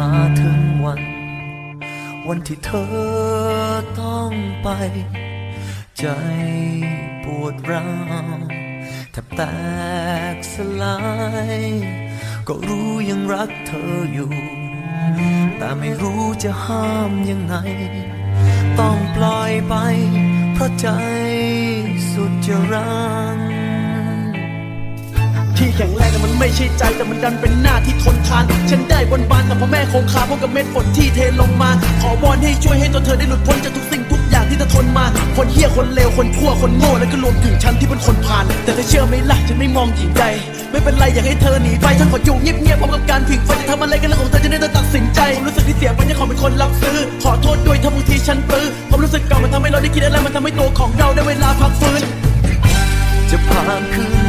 มาถึงวัน วันที่เธอต้องไป ใจปวดร้าวแทบแตกสลาย ก็รู้ยังรักเธออยู่ แต่ไม่รู้จะห้ามยังไง ต้องปล่อยไป เพราะใจสุดจะรัง ที่แข็งแรงแต่มันไม่ใช่ใจแต่มันดันเป็นหน้าที่ทนทาน ฉันได้บนบานแต่พ่อแม่คงคาพร้อมกับเม็ดฝนที่เทลงมา ขอวอนให้ช่วยให้ตัวเธอได้หลุดพ้นจากทุกสิ่งทุกอย่างที่เธอทนมา คนเหี้ยคนเลวคนชั่วคนโง่และก็รวมถึงฉันที่เป็นคนผ่าน แต่เธอเชื่อไหมล่ะฉันไม่มองหญิงใดไม่เป็นไรอยากให้เธอหนีไปฉันขออยู่เงียบๆพร้อมกับการผิงไฟจะทำอะไรกันเรื่องของเธอจะได้เธอตัดสินใจความรู้สึกที่เสียไปยังขอเป็นคนรับซื้อ ขอโทษด้วยถ้าบางทีฉันปื้อความรู้สึกเก่ามันทำให้เราได้คิดอะไรมันทำให้ตัวของเราได้เวลาพักฟื้นจะผ่านคืน